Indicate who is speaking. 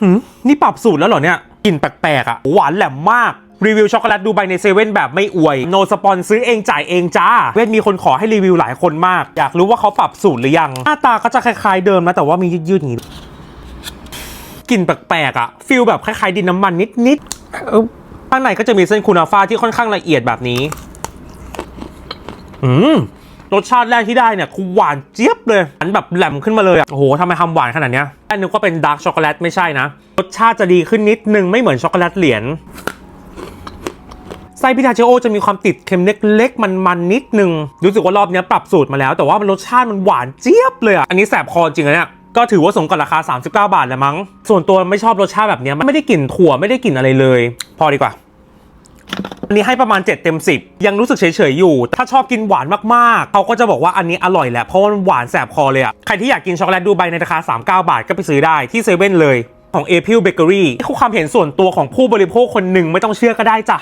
Speaker 1: หืมนี่ปรับสูตรแล้วเหรอเนี่ยกลิ่นแปลกๆอะหวานแหลมมากรีวิวช็อกโกแลตดูไบในเซเว่นแบบไม่อวยโนสปอนซื้อเองจ่ายเองจ้า เวทมีคนขอให้รีวิวหลายคนมาก อยากรู้ว่าเขาปรับสูตรหรือยัง หน้าตาก็จะคล้ายๆเดิมนะแต่ว่ามียืดๆอย่างนี้กลิ่นแปลกๆอะฟิลแบบคล้ายๆดินน้ำมันนิดๆข้างในก็จะมีเส้นคูนาฟาที่ค่อนข้างละเอียดแบบนี้ อืม รสชาติแรกที่ได้เนี่ยคือหวานเจี๊ยบเลยอันแบบแหลมขึ้นมาเลยอะโอ้โหทำไมทำหวานขนาดเนี้ยแค่นึกว่าเป็นดาร์กช็อกโกแลตไม่ใช่นะ รสชาติจะดีขึ้นนิดนึงไม่เหมือนช็อกโกแลตเหรียญไส้พิทาเชโอจะมีความติดเค็มเล็กๆ มันๆนิดนึง รู้สึกว่ารอบนี้ปรับสูตรมาแล้ว แต่ว่ามันรสชาติมันหวานเจี๊ยบเลยอะอันนี้แสบคอจริงนะเนี่ย ก็ถือว่าสมกับราคา 39 บาทแหละมั้ง ส่วนตัวไม่ชอบรสชาติแบบเนี้ยไม่ได้กลิ่นถั่วไม่ได้กลิ่นอะไรเลย พอดีกว่า อันนี้ให้ประมาณ 7 เต็ม 10 ยังรู้สึกเฉยๆอยู่ ถ้าชอบกินหวานมากๆ เขาก็จะบอกว่าอันนี้อร่อยแหละ เพราะว่ามันหวานแสบคอเลยอะใครที่อยากกินช็อกโกแลตดูไบในราคา 39 บาทก็ไปซื้อได้ที่เซเว่นเลยของ a p r i l Bakery นี่คือความเห็นส่วนตัวของผู้บริโภคคนหนึ่งไม่ต้องเชื่อก็ได้จ้ะ